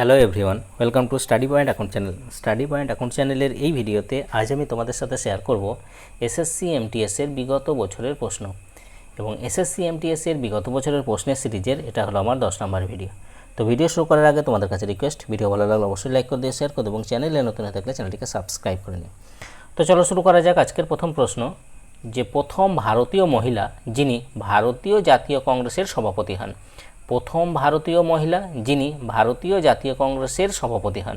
Hello everyone welcome to study point account channel study point account চ্যানেলের এই ভিডিওতে আজ আমি তোমাদের সাথে শেয়ার করব এসএসসি এমটিএস এর বিগত বছরের প্রশ্ন। এবং এসএসসি এমটিএস এর বিগত বছরের প্রশ্নের সিরিজের এটা হলো আমার দশ নম্বর ভিডিও। তো ভিডিও শুরু করার আগে তোমাদের কাছে রিকোয়েস্ট ভিডিও ভালো লাগলে অবশ্যই লাইক করে দিয়ে শেয়ার করে এবং চ্যানেলে নতুন হয়ে থাকলে চ্যানেলটিকে সাবস্ক্রাইব করে নিও। তো চলো শুরু করা যাক আজকের প্রথম প্রশ্ন, যে প্রথম ভারতীয় মহিলা যিনি ভারতীয় জাতীয় কংগ্রেসের সভাপতি হন। প্রথম ভারতীয় মহিলা যিনি ভারতীয় জাতীয় কংগ্রেসের সভাপতি হন,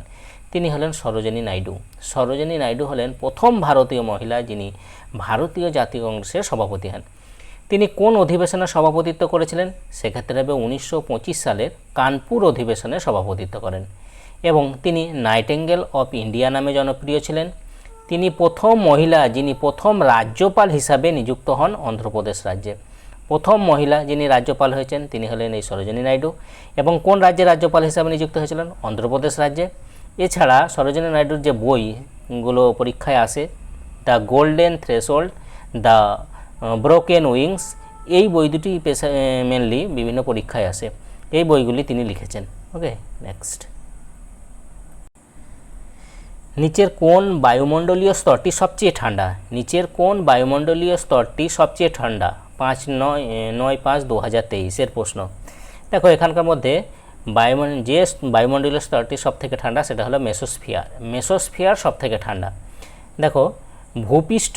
তিনি হলেন সরোজিনী নাইডু। সরোজিনী নাইডু হলেন প্রথম ভারতীয় মহিলা যিনি ভারতীয় জাতীয় কংগ্রেসের সভাপতি হন। তিনি কোন অধিবেশনে সভাপতিত্ব করেছিলেন? সেক্ষেত্রে হবে উনিশশো সালের কানপুর অধিবেশনে সভাপতিত্ব করেন এবং তিনি নাইটেঙ্গেল অফ ইন্ডিয়া নামে জনপ্রিয় ছিলেন। তিনি প্রথম মহিলা যিনি প্রথম রাজ্যপাল হিসাবে নিযুক্ত হন অন্ধ্রপ্রদেশ রাজ্যে। প্রথম মহিলা যিনি রাজ্যপাল হয়েছেন, তিনি হলেন এই সরোজিনী নাইডু। এবং কোন রাজ্যের রাজ্যপাল হিসাবে নিযুক্ত হয়েছিলেন? অন্ধ্রপ্রদেশ রাজ্যে। এছাড়া সরোজিনী নাইডুর যে বইগুলো পরীক্ষায় আসে, the golden threshold the broken wings, এই বই দুটি পেশা মেনলি বিভিন্ন পরীক্ষায় আসে। এই বইগুলি তিনি লিখেছেন। ওকে নেক্সট নিচের কোন বায়ুমণ্ডলীয় স্তরটি সবচেয়ে ঠান্ডা। নিচের কোন বায়ুমণ্ডলীয় স্তরটি সবচেয়ে ঠান্ডা। পাঁচ নয় নয় পাঁচ দু হাজার তেইশের প্রশ্ন। দেখো, এখানকার মধ্যে বায়ুমন, যে বায়ুমণ্ডলীয় স্তরটি সব থেকে ঠান্ডা সেটা হলো মেসোস্ফিয়ার। মেসোস্ফিয়ার সব থেকে ঠান্ডা। দেখো, ভূপৃষ্ঠ,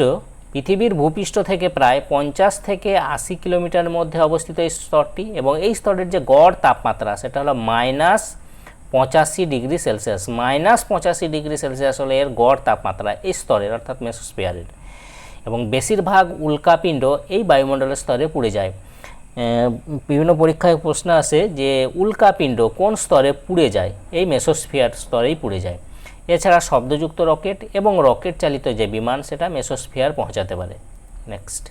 পৃথিবীর ভূপৃষ্ঠ থেকে প্রায় পঞ্চাশ থেকে আশি কিলোমিটার মধ্যে অবস্থিত এই স্তরটি এবং এই স্তরের যে গড় তাপমাত্রা সেটা হলো মাইনাস পঁচাশি ডিগ্রি সেলসিয়াস। মাইনাস পঁচাশি ডিগ্রি সেলসিয়াস হলো এর গড় তাপমাত্রা এই স্তরের, অর্থাৎ মেসোস্ফিয়ারের। এবং বেশিরভাগ উল্কাপিণ্ড এই বায়ুমণ্ডলের স্তরে পুড়ে যায়। বিভিন্ন পরীক্ষায় প্রশ্ন আসে যে উল্কাপিণ্ড কোন স্তরে পুড়ে যায়? এই মেসোস্ফিয়ার স্তরেই পুড়ে যায়। এছাড়া শব্দযুক্ত রকেট এবং রকেট চালিত যে বিমান, সেটা মেসোস্ফিয়ার পৌঁছাতে পারে। নেক্সট।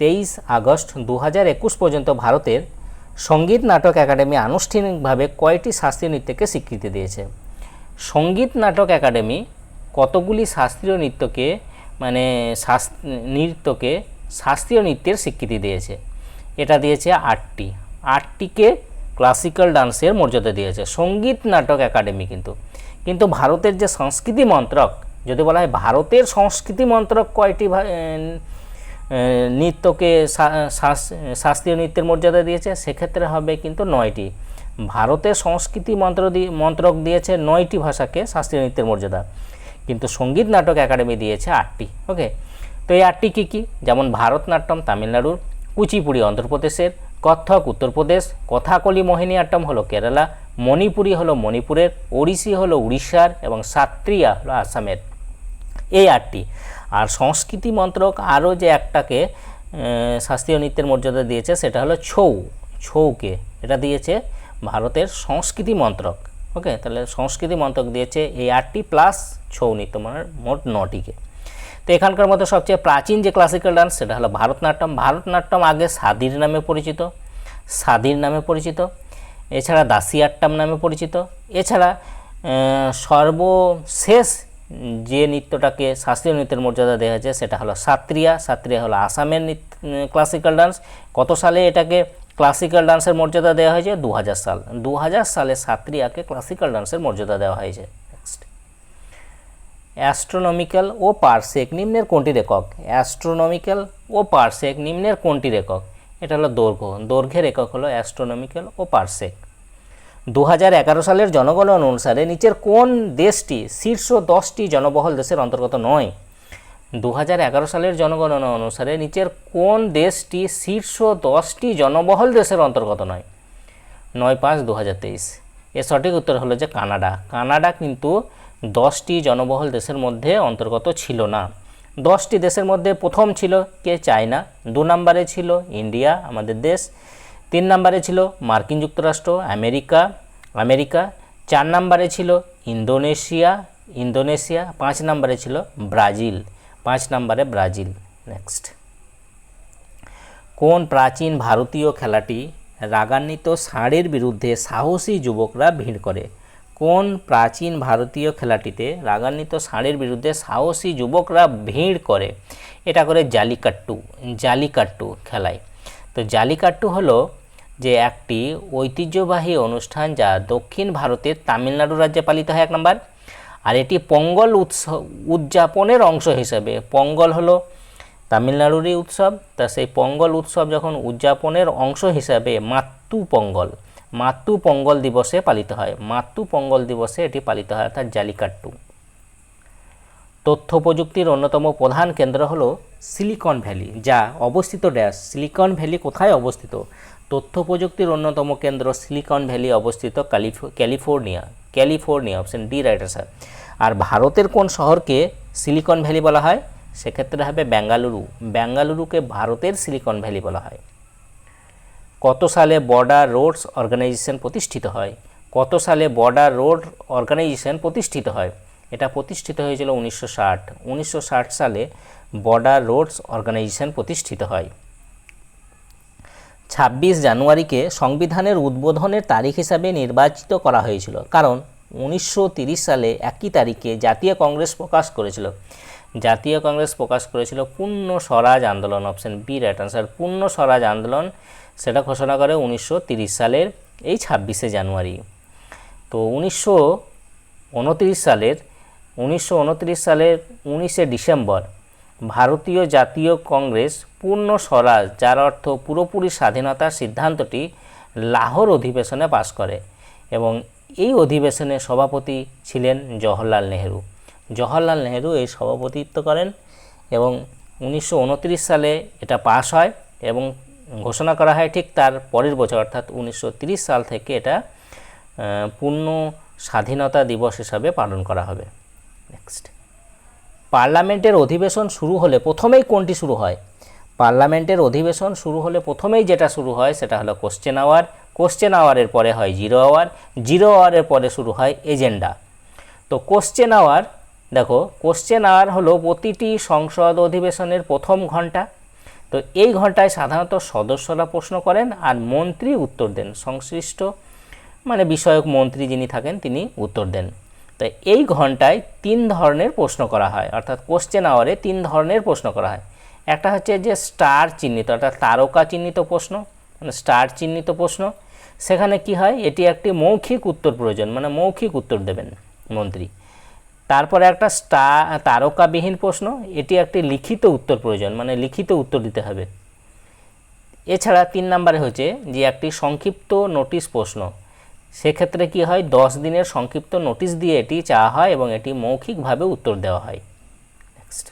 তেইশ আগস্ট দু হাজার একুশ পর্যন্ত ভারতের সংগীত নাটক একাডেমি আনুষ্ঠানিকভাবে কয়টি শাস্ত্রীয় নৃত্যকে স্বীকৃতি দিয়েছে? সংগীত নাটক একাডেমি কতগুলি শাস্ত্রীয় নৃত্যকে মানে নৃত্যকে শাস্ত্রীয় নৃত্যের স্বীকৃতি দিয়েছে। এটা দিয়েছে আটটি। আটটিকে ক্লাসিক্যাল ডান্সের মর্যাদা দিয়েছে। সংগীত নাটক একাডেমি কিন্তু। কিন্তু ভারতের যে সংস্কৃতি মন্ত্রক, যদি বলা হয় ভারতের সংস্কৃতি মন্ত্রক কয়টি নৃত্যকে শাস্ত্রীয় নৃত্যের মর্যাদা দিয়েছে? সেক্ষেত্রে হবে কিন্তু নয়টি। ভারতের সংস্কৃতি মন্ত্র মন্ত্রক দিয়েছে নয়টি ভাষাকে শাস্ত্রীয় নৃত্যের মর্যাদা। কিন্তু সংগীত নাটক একাডেমি দিয়েছে আটটি ওকে তো এই আটটি কী কী? যেমন ভারতনাট্যম, তামিলনাড়ুর, কুচিপুড়ি, অন্ধ্রপ্রদেশের, কত্থক, উত্তরপ্রদেশ, কথাকলি মোহিনীআট্টম হলো কেরালা, মণিপুরি হলো মণিপুরের, ওড়িশি হলো উড়িষ্যার এবং সাত্রিয়া হলো আসামের। এই আটটি। আর সংস্কৃতি মন্ত্রক আরও যে একটাকে শাস্ত্রীয় নৃত্যের মর্যাদা দিয়েছে, সেটা হলো ছৌ। ছৌকে এটা দিয়েছে ভারতের সংস্কৃতি মন্ত্রক। ওকে, তাহলে সংস্কৃতি মন্ত্রক দিয়েছে এই আটটি প্লাস ছৌ নৃত্য মানে মোট নটিকে। তো এখানকার মধ্যে সবচেয়ে প্রাচীন যে ক্লাসিক্যাল ডান্স সেটা হলো ভারতনাট্যম। ভারতনাট্যম আগে সাদির নামে পরিচিত সাদির নামে পরিচিত, এছাড়া দাসিয়াট্টাম নামে পরিচিত, এছাড়া সর্বশেষ যে নৃত্যটাকে, শাস্ত্রীয় নৃত্যের মর্যাদা দেওয়া হয়েছে সেটা হলো সাত্রিয়া। সাত্রিয়া হলো আসামের ক্লাসিক্যাল ডান্স কত সালে এটাকে ক্লাসিক্যাল ডান্সের মর্যাদা দেওয়া হয়েছে দু হাজার সাল। দু হাজার সালে সাত্রিয়াকে ক্লাসিক্যাল ডান্সের মর্যাদা দেওয়া হয়েছে। নেক্সট অ্যাস্ট্রোনমিক্যাল ও পারসেক নিম্নের কোনটির একক অ্যাস্ট্রোনমিক্যাল ও পারসেক নিম্নের কোনটির একক এটা হলো দৈর্ঘ্য। দৈর্ঘ্যের একক হলো অ্যাস্ট্রোনমিক্যাল ও পারসেক দু সালের জনগণনা অনুসারে নিচের কোন দেশটি শীর্ষ দশটি জনবহুল দেশের অন্তর্গত নয়? দু হাজার এগারো সালের জনগণনা অনুসারে নিচের কোন দেশটি শীর্ষ দশটি জনবহুল দেশের অন্তর্গত নয়? নয় পাঁচ দু এর সঠিক উত্তর হলো যে কানাডা। কানাডা কিন্তু দশটি জনবহুল দেশের মধ্যে অন্তর্গত ছিল না। দশটি দেশের মধ্যে প্রথম ছিল কে? চায়না। দু নম্বরে ছিল ইন্ডিয়া, আমাদের দেশ। তিন নম্বরে ছিল মার্কিন যুক্তরাষ্ট্র, আমেরিকা আমেরিকা। চার নম্বরে ছিল ইন্দোনেশিয়া ইন্দোনেশিয়া। পাঁচ নম্বরে ছিল ব্রাজিল। পাঁচ নম্বরে ব্রাজিল নেক্সট কোন প্রাচীন ভারতীয় খেলাটি রাগান্বিত ষাঁড়ের বিরুদ্ধে সাহসী যুবকরা ভিড় করে? কোন প্রাচীন ভারতীয় খেলাটিতে রাগান্বিত ষাঁড়ের বিরুদ্ধে সাহসী যুবকরা ভিড় করে? এটা করে জালিকাট্টু জালিকাট্টু খেলায়। তো জালিকাট্টু হলো যে একটি ঐতিহ্যবাহী অনুষ্ঠান যা দক্ষিণ ভারতের তামিলনাড়ু রাজ্যে পালিত হয়, এক নম্বর। আর এটি পঙ্গল উৎসব, উদযাপনের অংশ হিসেবে। পঙ্গল হলো তামিলনাড়ুরই উৎসব, তা সেই পঙ্গল উৎসব যখন উদযাপনের অংশ হিসাবে মাতৃ পঙ্গল মাতৃ পঙ্গল দিবসে পালিত হয়। মাতৃ পঙ্গল দিবসে এটি পালিত হয়, অর্থাৎ জালিকাট্টু। তথ্য প্রযুক্তির অন্যতম প্রধান কেন্দ্র হলো সিলিকন ভ্যালি, যা অবস্থিত ড্যাশ। সিলিকন ভ্যালি কোথায় অবস্থিত? তথ্য প্রযুক্তির অন্যতম কেন্দ্র সিলিকন ভ্যালি অবস্থিত California. California option D right sir আর ভারতের কোন শহরকে সিলিকন ভ্যালি বলা হয়? সেক্ষেত্রে হবে বেঙ্গালুরু বেঙ্গালুরুকে ভারতের সিলিকন ভ্যালি বলা হয়। কত সালে বর্ডার রোডস অর্গানাইজেশন প্রতিষ্ঠিত হয়? কত সালে বর্ডার রোড অর্গানাইজেশন প্রতিষ্ঠিত হয়? এটা প্রতিষ্ঠিত হয়েছিল উনিশশো ষাট সালে বর্ডার রোডস অর্গানাইজেশন প্রতিষ্ঠিত হয়। ছাব্বিশ জানুয়ারিকে সংবিধানের উদ্বোধনের তারিখ হিসাবে নির্বাচিত করা হয়েছিল, কারণ উনিশশো সালে একই তারিখে জাতীয় কংগ্রেস প্রকাশ করেছিল। জাতীয় কংগ্রেস প্রকাশ করেছিল পূর্ণ স্বরাজ আন্দোলন অপশন বি রাইট আনসার পূর্ণ স্বরাজ আন্দোলন। সেটা ঘোষণা করে উনিশশো সালের এই ছাব্বিশে জানুয়ারি। তো উনিশশো উনত্রিশ সালের, উনিশশো উনত্রিশ সালের উনিশে ডিসেম্বর ভারতীয় জাতীয় কংগ্রেস পূর্ণ স্বরাজ, যার অর্থ পুরোপুরি স্বাধীনতার সিদ্ধান্তটি লাহোর অধিবেশনে পাশ করে এবং এই অধিবেশনে সভাপতি ছিলেন জওহরলাল নেহেরু। জওহরলাল নেহেরু এই সভাপতিত্ব করেন এবং উনিশশো উনত্রিশ সালে এটা পাশ হয় এবং ঘোষণা করা হয় ঠিক তার পরের বছর, অর্থাৎ উনিশশো সাল থেকে এটা পূর্ণ স্বাধীনতা দিবস হিসাবে পালন করা হবে। নেক্সট পার্লামেন্টের অধিবেশন শুরু হলে প্রথমেই কোনটি শুরু হয়? পার্লামেন্টের অধিবেশন শুরু হলে প্রথমেই যেটা শুরু হয় সেটা হলো কোশ্চেন আওয়ার কোশ্চেন আওয়ারের পরে হয় জিরো আওয়ার জিরো আওয়ারের পরে শুরু হয় এজেন্ডা তো কোশ্চেন আওয়ার দেখো কোশ্চেন আওয়ার হলো প্রতিটি সংসদ অধিবেশনের প্রথম ঘণ্টা। তো এই ঘন্টায় সাধারণত সদস্যরা প্রশ্ন করেন আর মন্ত্রী উত্তর দেন। সংশ্লিষ্ট মানে বিষয়ক মন্ত্রী যিনি থাকেন তিনি উত্তর দেন। তো এই ঘন্টায় তিন ধরনের প্রশ্ন করা হয়, অর্থাৎ কোশ্চেন আওয়ারে তিন ধরনের প্রশ্ন করা হয়। একটা হচ্ছে যে স্টার চিহ্নিত, অর্থাৎ তারকা চিহ্নিত প্রশ্ন মানে স্টার চিহ্নিত প্রশ্ন। সেখানে কি হয়, এটি একটি মৌখিক উত্তর প্রয়োজন মানে মৌখিক উত্তর দেবেন মন্ত্রী। তারপরে একটা স্টা তারকাবিহীন প্রশ্ন, এটি একটি লিখিত উত্তর প্রয়োজন মানে লিখিত উত্তর দিতে হবে। এছাড়া তিন নম্বরে হচ্ছে যে একটি সংক্ষিপ্ত নোটিশ প্রশ্ন সেক্ষেত্রে কি হয়? দশ দিনের সংক্ষিপ্ত নোটিশ দিয়ে এটি চাওয়া হয় এবং এটি মৌখিকভাবে উত্তর দেওয়া হয়। নেক্সট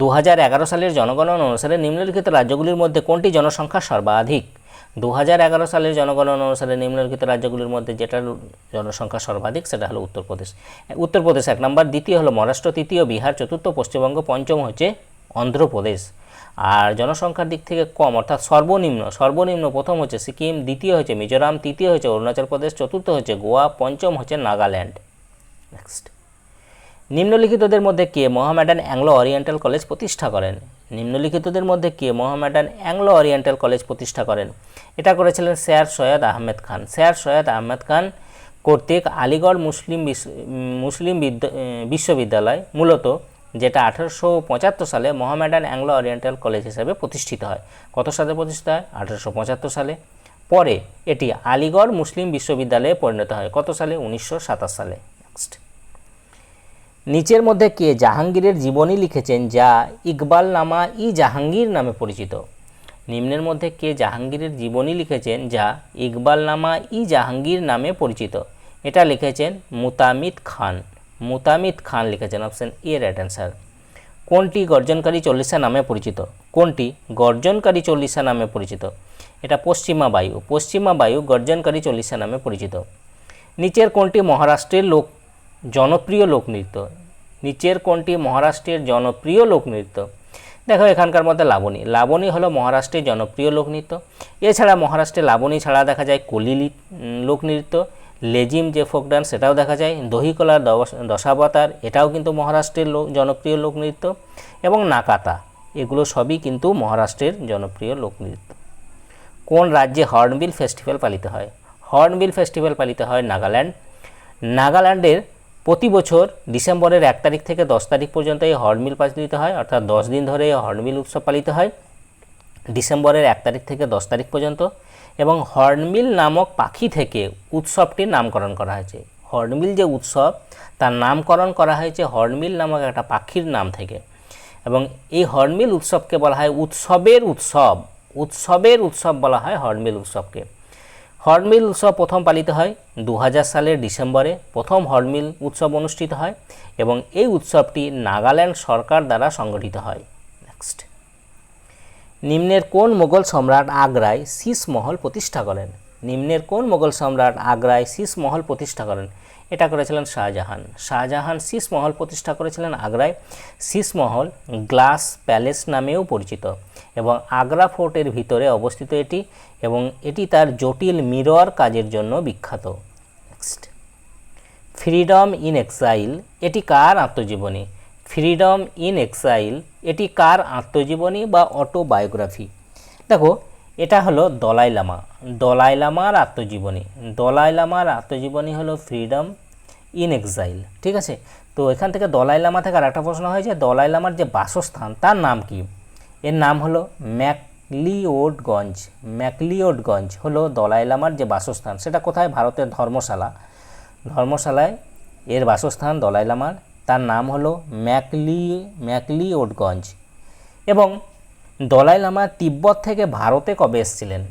দু হাজার এগারো সালের জনগণনা অনুসারে নিম্নলিখিত রাজ্যগুলির মধ্যে কোনটি জনসংখ্যা সর্বাধিক? দু হাজার এগারো সালের জনগণনা অনুসারে নিম্নলিখিত রাজ্যগুলির মধ্যে যেটা জনসংখ্যা সর্বাধিক, সেটা হলো উত্তরপ্রদেশ। উত্তরপ্রদেশ এক নম্বর, দ্বিতীয় হলো মহারাষ্ট্র, তৃতীয় বিহার, চতুর্থ পশ্চিমবঙ্গ, পঞ্চম হচ্ছে অন্ধ্রপ্রদেশ। আর জনসংখ্যার দিক থেকে কম, অর্থাৎ সর্বনিম্ন সর্বনিম্ন প্রথম হচ্ছে সিকিম, দ্বিতীয় হচ্ছে মিজোরাম, তৃতীয় হচ্ছে অরুণাচল প্রদেশ, চতুর্থ হচ্ছে গোয়া, পঞ্চম হচ্ছে নাগাল্যান্ড। নেক্সট নিম্নলিখিতদের মধ্যে কে মোহামেডান অ্যাংলো ওরিয়েন্টাল কলেজ প্রতিষ্ঠা করেন? নিম্নলিখিতদের মধ্যে কে মোহামেডান অ্যাংলো ওরিয়েন্টাল কলেজ প্রতিষ্ঠা করেন? এটা করেছিলেন স্যার সৈয়দ আহমেদ খান। স্যার সৈয়দ আহমেদ খান কর্তৃক আলিগড় মুসলিম মুসলিম বিদ্যা- বিশ্ববিদ্যালয়, মূলত যেটা আঠারোশো পঁচাত্তর সালে মোহামেডান অ্যাংলো ওরিয়েন্টাল কলেজ হিসেবে প্রতিষ্ঠিত হয়। কত সালে প্রতিষ্ঠিত হয়? আঠারোশো পঁচাত্তর সালে। পরে এটি আলিগড় মুসলিম বিশ্ববিদ্যালয়ে পরিণত হয়। কত সালে? উনিশশো সাতাশ সালে। নেক্সট নিচের মধ্যে কে জাহাঙ্গীরের জীবনী লিখেছেন, যা ইকবাল নামা ই জাহাঙ্গীর নামে পরিচিত। নিম্নের মধ্যে কে জাহাঙ্গীরের জীবনী লিখেছেন, যা ইকবাল নামা ই জাহাঙ্গীর নামে পরিচিত। এটা লিখেছেন মুতামিদ খান। মুতামিদ খান লিখেছেন, অপশন এ, রাইট অ্যান্সার। কোনটি গর্জনকারী চল্লিশা নামে পরিচিত? কোনটি গর্জনকারী চল্লিশা নামে পরিচিত? এটা পশ্চিমা বায়ু। পশ্চিমা বায়ু গর্জনকারী চল্লিশা নামে পরিচিত। নিচের কোনটি মহারাষ্ট্রের লোক, জনপ্রিয় লোকনৃত্য নিচের কোনটি মহারাষ্ট্রের জনপ্রিয় লোকনৃত্য দেখো, এখানকার মধ্যে লাবণী। লাবণী হলো মহারাষ্ট্রের জনপ্রিয় লোকনৃত্য এছাড়া মহারাষ্ট্রে লাবণী ছাড়া দেখা যায় কলিলি লোকনৃত্য লেজিম যে ফোক ডান্স সেটাও দেখা যায়। দহিকলার দশ- দশাবতার, এটাও কিন্তু মহারাষ্ট্রের লোক, জনপ্রিয় লোকনৃত্য এবং নাকাতা, এগুলো সবই কিন্তু মহারাষ্ট্রের জনপ্রিয় লোকনৃত্য কোন রাজ্যে হর্নবিল ফেস্টিভ্যাল পালিত হয়? হর্নবিল ফেস্টিভ্যাল পালিত হয় নাগাল্যান্ড। নাগাল্যান্ডের প্রতি বছর ডিসেম্বরের এক তারিখ থেকে দশ তারিখ পর্যন্ত এই হর্নবিল পালিত হয়, অর্থাৎ দশ দিন ধরে এই হর্নবিল উৎসব পালিত হয়। ডিসেম্বরের এক তারিখ থেকে দশ তারিখ পর্যন্ত। এবং হর্নবিল নামক পাখি থেকে উৎসবটির নামকরণ করা হয়েছে। হর্নবিল যে উৎসব, তার নামকরণ করা হয়েছে হর্নবিল নামক একটা পাখির নাম থেকে। এবং এই হর্নবিল উৎসবকে বলা হয় উৎসবের উৎসব। উৎসবের উৎসব বলা হয় হর্নবিল উৎসবকে। হর্নবিল উৎসব প্রথম পালিত হয় দু হাজার সালের ডিসেম্বরে। প্রথম হর্নবিল উৎসব অনুষ্ঠিত হয় এবং এই উৎসবটি নাগাল্যান্ড সরকার দ্বারা সংগঠিত হয়। নেক্সট নিম্নের কোন মোগল সম্রাট আগ্রায় শীষ মহল প্রতিষ্ঠা করেন? নিম্নের কোন মোগল সম্রাট আগ্রায় শীষ মহল প্রতিষ্ঠা করেন? এটা করেছিলেন শাহজাহান। শাহজাহান শীষ মহল প্রতিষ্ঠা করেছিলেন আগ্রায়। শীষ মহল গ্লাস প্যালেস নামেও পরিচিত এবং আগ্রা ফোর্টের ভিতরে অবস্থিত এটি এবং এটি তার জটিল মিরর কাজের জন্য বিখ্যাত। নেক্সট। Freedom in exile. এটি কার আত্মজীবনী? ফ্রিডম ইন এক্সাইল, এটি কার আত্মজীবনী বা অটোবায়োগ্রাফি? দেখো, এটা হলো দলাই লামা। দলাই লামার আত্মজীবনী। দলাই লামার আত্মজীবনী হলো ফ্রিডম ইন এক্সাইল, ঠিক আছে? তো এখান থেকে দলাই লামা থেকে আর একটা প্রশ্ন হয় যে, দলাই লামার যে বাসস্থান, তার নাম কি? এর নাম হলো ম্যাকলিওডগঞ্জ। ম্যাকলিওডগঞ্জ হলো দলাই লামার যে বাসস্থান, সেটা কোথায়? ভারতের ধর্মশালা। ধর্মশালায় এর বাসস্থান দলাই লামার তার নাম হলো ম্যাকলি, ম্যাকলিওডগঞ্জ। এবং দলাই লামা তিব্বত থেকে ভারতে কবে এসেছিলেন?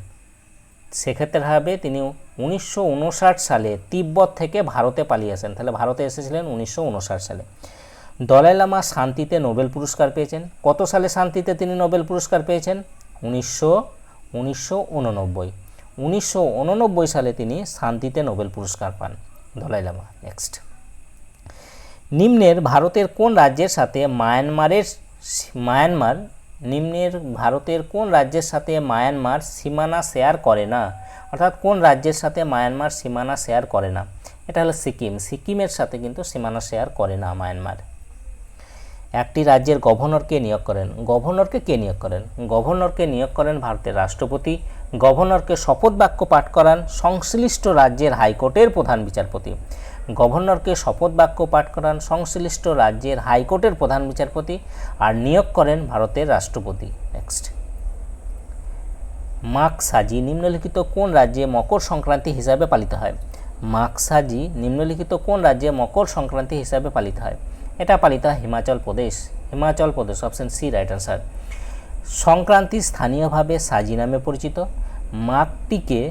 সেক্ষেত্রে হবে তিনি উনিশশো উনষাট সালে তিব্বত থেকে ভারতে পালিয়েছেন তাহলে ভারতে এসেছিলেন উনিশশো উনষাট সালে। দলাই লামা শান্তিতে নোবেল পুরস্কার পেয়েছেন। কত সালে শান্তিতে তিনি নোবেল পুরস্কার পেয়েছেন? উনিশশো উনিশশো উনিশশো সালে তিনি শান্তিতে নোবেল পুরস্কার পান দলাই লামা। নেক্সট নিম্নের ভারতের কোন রাজ্যের সাথে মায়ানমারের মায়ানমার, নিম্নের ভারতের কোন রাজ্যের সাথে মায়ানমার সীমানা শেয়ার করে না? অর্থাৎ কোন রাজ্যের সাথে মায়ানমার সীমানা শেয়ার করে না? এটা হলো সিকিম। সিকিমের সাথে কিন্তু সীমানা শেয়ার করে না মায়ানমার। একটি রাজ্যের গভর্নরকে নিয়োগ করেন। গভর্নরকে কে নিয়োগ করেন? গভর্নরকে নিয়োগ করেন ভারতের রাষ্ট্রপতি। গভর্নরকে শপথ বাক্য পাঠ করান সংশ্লিষ্ট রাজ্যের হাইকোর্টের প্রধান বিচারপতি। গভর্নরকে শপথ বাক্য পাঠ করান সংশ্লিষ্ট রাজ্যের হাইকোর্টের প্রধান বিচারপতি আর নিয়োগ করেন ভারতের রাষ্ট্রপতি। নেক্সট মাকসাজি নিম্নলিখিত কোন রাজ্যে মকর সংক্রান্তি হিসাবে পালিত হয়? মাকসাজি নিম্নলিখিত কোন রাজ্যে মকর সংক্রান্তি হিসাবে পালিত হয়? এটা পালিত হয় Himachal Pradesh. Himachal Pradesh option C right answer Sankranti স্থানীয়ভাবে সাজি নামে পরিচিত। মাঘটিকে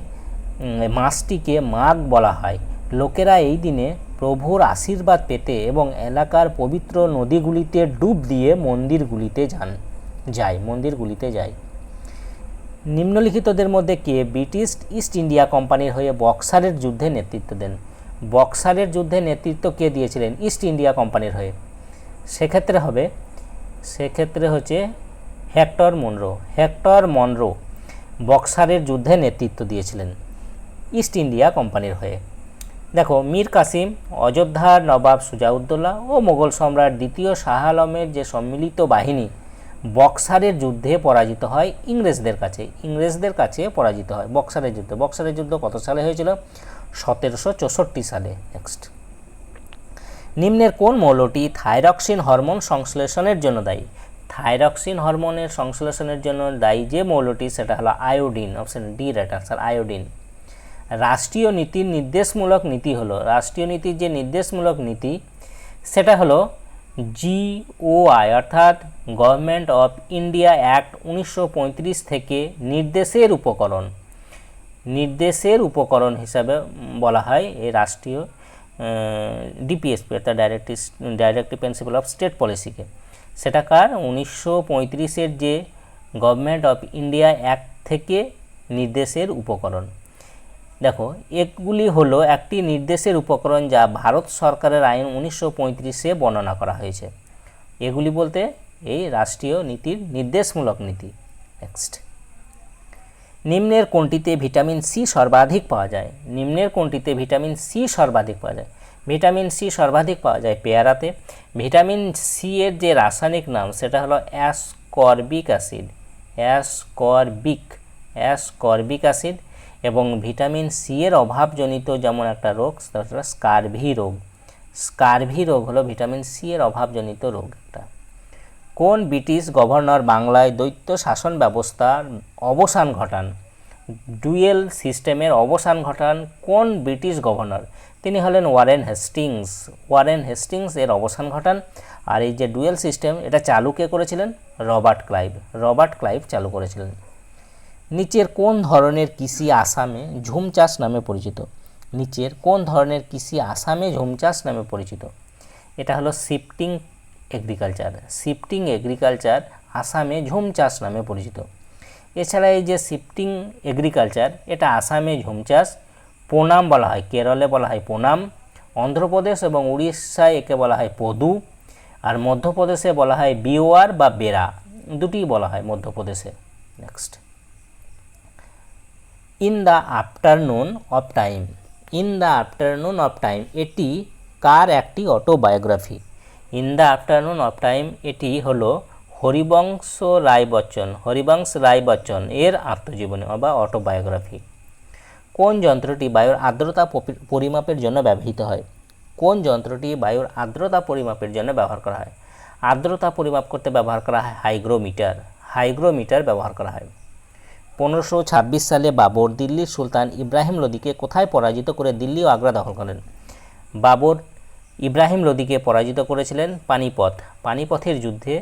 মাসটিকে মাঘ বলা হয়। লোকেরা এই দিনে প্রভুর আশীর্বাদ পেতে এবং এলাকার পবিত্র নদীগুলিতে ডুব দিয়ে মন্দিরগুলিতে যান, যায়, মন্দিরগুলিতে যায়। নিম্নলিখিতদের মধ্যে কে ব্রিটিশ ইস্ট ইন্ডিয়া কোম্পানির হয়ে বক্সারের যুদ্ধে নেতৃত্ব দেন। বক্সারের যুদ্ধে নেতৃত্ব কে দিয়েছিলেন? ইস্ট ইন্ডিয়া কোম্পানির হয়ে। সেক্ষেত্রে হবে, সেক্ষেত্রে হচ্ছে হেক্টর মনরো। হেক্টর মনরো বক্সারের যুদ্ধে নেতৃত্ব দিয়েছিলেন ইস্ট ইন্ডিয়া কোম্পানির হয়ে। দেখো, মীর কাসিম, অযোধ্যার নবাব সুজাউদ্দৌলা ও মোগল সম্রাট দ্বিতীয় শাহ আলমের যে সম্মিলিত বাহিনী, বক্সারের যুদ্ধে পরাজিত হয় ইংরেজদের কাছে। ইংরেজদের কাছে পরাজিত হয় বক্সারের যুদ্ধ। বক্সারের যুদ্ধ কত সালে হয়েছিল? সতেরোশো চৌষট্টি সালে। নেক্সট নিম্নের কোন মৌলটি থাইরক্সিন হরমোন সংশ্লেষণের জন্য দায়ী? থাইরক্সিন হরমোনের সংশ্লেষণের জন্য দায়ী যে মৌলটি, সেটা হলো iodine, option D right answer iodine. রাষ্ট্রীয় নীতির নির্দেশমূলক নীতি হলো, রাষ্ট্রীয় নীতির যে নির্দেশমূলক নীতি, সেটা হলো জিওআই অর্থাৎ গভর্নমেন্ট অফ ইন্ডিয়া অ্যাক্ট উনিশশো পঁয়ত্রিশ থেকে নির্দেশের উপকরণ। নির্দেশের উপকরণ হিসাবে বলা হয় এই রাষ্ট্রীয় ডিপিএসপি অর্থাৎ directive directive principal of state পলিসিকে সেটা কার উনিশশো পঁয়ত্রিশের যে গভর্নমেন্ট অফ ইন্ডিয়া অ্যাক্ট থেকে নির্দেশের উপকরণ। দেখো, এগুলি হলো একটি নির্দেশের উপকরণ যা ভারত সরকারের আইন উনিশশো পঁয়ত্রিশে বর্ণনা করা হয়েছে। এগুলি বলতে এই রাষ্ট্রীয় নীতির নির্দেশমূলক নীতি। নেক্সট নিম্নের কোনটিতে ভিটামিন সি সর্বাধিক পাওয়া যায়? নিম্নের কোনটিতে ভিটামিন সি সর্বাধিক পাওয়া যায়? ভিটামিন সি সর্বাধিক পাওয়া যায় পেয়ারাতে। ভিটামিন সি এর যে রাসায়নিক নাম, সেটা হলো ascorbic acid. Ascorbic. Ascorbic acid. এবং ভিটামিন সি এর অভাবজনিত যেমন একটা রোগ, সেটা স্কারভি রোগ। স্কারভি রোগ হলো ভিটামিন সি এর অভাবজনিত রোগ একটা। কোন ব্রিটিশ গভর্নর বাংলায় দৈত্য শাসন ব্যবস্থার অবসান ঘটান? ডুয়েল সিস্টেমের অবসান ঘটান কোন ব্রিটিশ গভর্নর? তিনি হলেন ওয়ারেন হেস্টিংস। ওয়ারেন হেস্টিংস এর অবসান ঘটান। আর এই যে ডুয়েল সিস্টেম, এটা চালু কে করেছিলেন? Robert Clive. রবার্ট ক্লাইভ চালু করেছিলেন। নিচের কোন ধরনের কৃষি আসামে ঝুম চাষ নামে পরিচিত? নিচের কোন ধরনের কৃষি আসামে ঝুম চাষ নামে পরিচিত? এটা হলো শিফটিং এগ্রিকালচার। শিফটিং এগ্রিকালচার আসামে ঝুম চাষ নামে পরিচিত। এছাড়া এই যে শিফটিং এগ্রিকালচার, এটা আসামে ঝুম চাষ পোনাম বলা হয়। কেরলে বলা হয় পোনাম অন্ধ্রপ্রদেশ এবং উড়িষ্যায় একে বলা হয় পদু, আর মধ্যপ্রদেশে বলা হয় বিওয়ার বা বেরা। দুটিই বলা হয় মধ্যপ্রদেশে। Next in the afternoon of time in the afternoon of time এটি কার একটি autobiography in the afternoon of time এটি হলো হরিবংশ রায় বচ্চন, হরিবংশ রায় বচ্চন এর আত্মজীবনী বা অটোবায়োগ্রাফি কোন যন্ত্রটি বায়ুর আর্দ্রতা পরিমাপের জন্য ব্যবহৃত হয়? কোন যন্ত্রটি বায়ুর আর্দ্রতা পরিমাপের জন্য ব্যবহার করা হয়? আর্দ্রতা পরিমাপ করতে ব্যবহার করা হয় হাইগ্রোমিটার। হাইগ্রোমিটার ব্যবহার করা হয়। পনেরোশো সালে বাবর দিল্লির সুলতান ইব্রাহিম লোদিকে কোথায় পরাজিত করে দিল্লি ও আগ্রা দখল করেন? বাবর ইব্রাহিম লোদিকে পরাজিত করেছিলেন পানিপথ। পানিপথের যুদ্ধে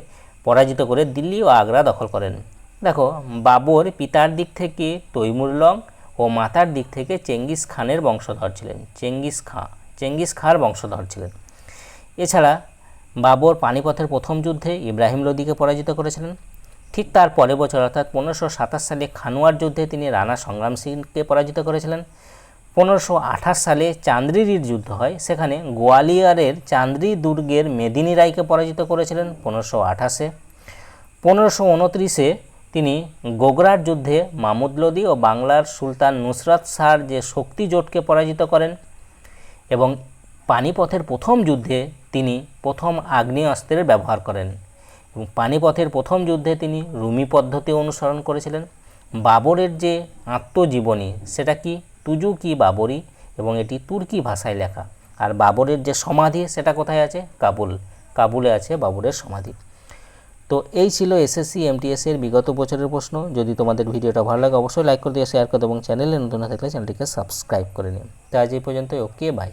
পরাজিত করে দিল্লি ও আগ্রা দখল করেন। দেখো, বাবর পিতার দিক থেকে তৈমুরলং ও মাতার দিক থেকে চেঙ্গিস খানের বংশধর ছিলেন। চেঙ্গিস খাঁ চেঙ্গিস খাঁর বংশধর ছিলেন। এছাড়া বাবর পানিপথের প্রথম যুদ্ধে ইব্রাহিম লোদিকে পরাজিত করেছিলেন। ঠিক তার পরের বছর, অর্থাৎ পনেরোশো সাতাশ সালে খানুয়ার যুদ্ধে তিনি রানা সংগ্রাম সিংকে পরাজিত করেছিলেন। পনেরোশো আঠাশ সালে চান্দ্রিরির যুদ্ধ হয়, সেখানে গোয়ালিয়রের চান্দ্রি দুর্গের মেদিনী রায়কে পরাজিত করেছিলেন পনেরোশো আঠাশে। পনেরোশো উনত্রিশে তিনি গোগরার যুদ্ধে মামুদ লোদি ও বাংলার সুলতান নুসরাত শাহর যে শক্তি জোটকে পরাজিত করেন এবং পানিপথের প্রথম যুদ্ধে তিনি প্রথম আগ্নেয়াস্ত্রের ব্যবহার করেন। এবং পানিপথের প্রথম যুদ্ধে তিনি রুমি পদ্ধতি অনুসরণ করেছিলেন। বাবরের যে আত্মজীবনী, সেটা কি? তুজু কি বাবরি? এবং এটি তুর্কি ভাষায় লেখা। আর বাবরের যে সমাধি, সেটা কোথায় আছে? কাবুল। কাবুলে আছে বাবরের সমাধি। তো এই ছিল এসএসসি, এমটিএস এর বিগত বছরের প্রশ্ন। যদি তোমাদের ভিডিওটা ভালো লাগে, অবশ্যই লাইক করে দিয়ে শেয়ার করে এবং চ্যানেলে নতুন থাকলে চ্যানেলটিকে সাবস্ক্রাইব করে নিন তো আজ এই পর্যন্ত ওকে বাই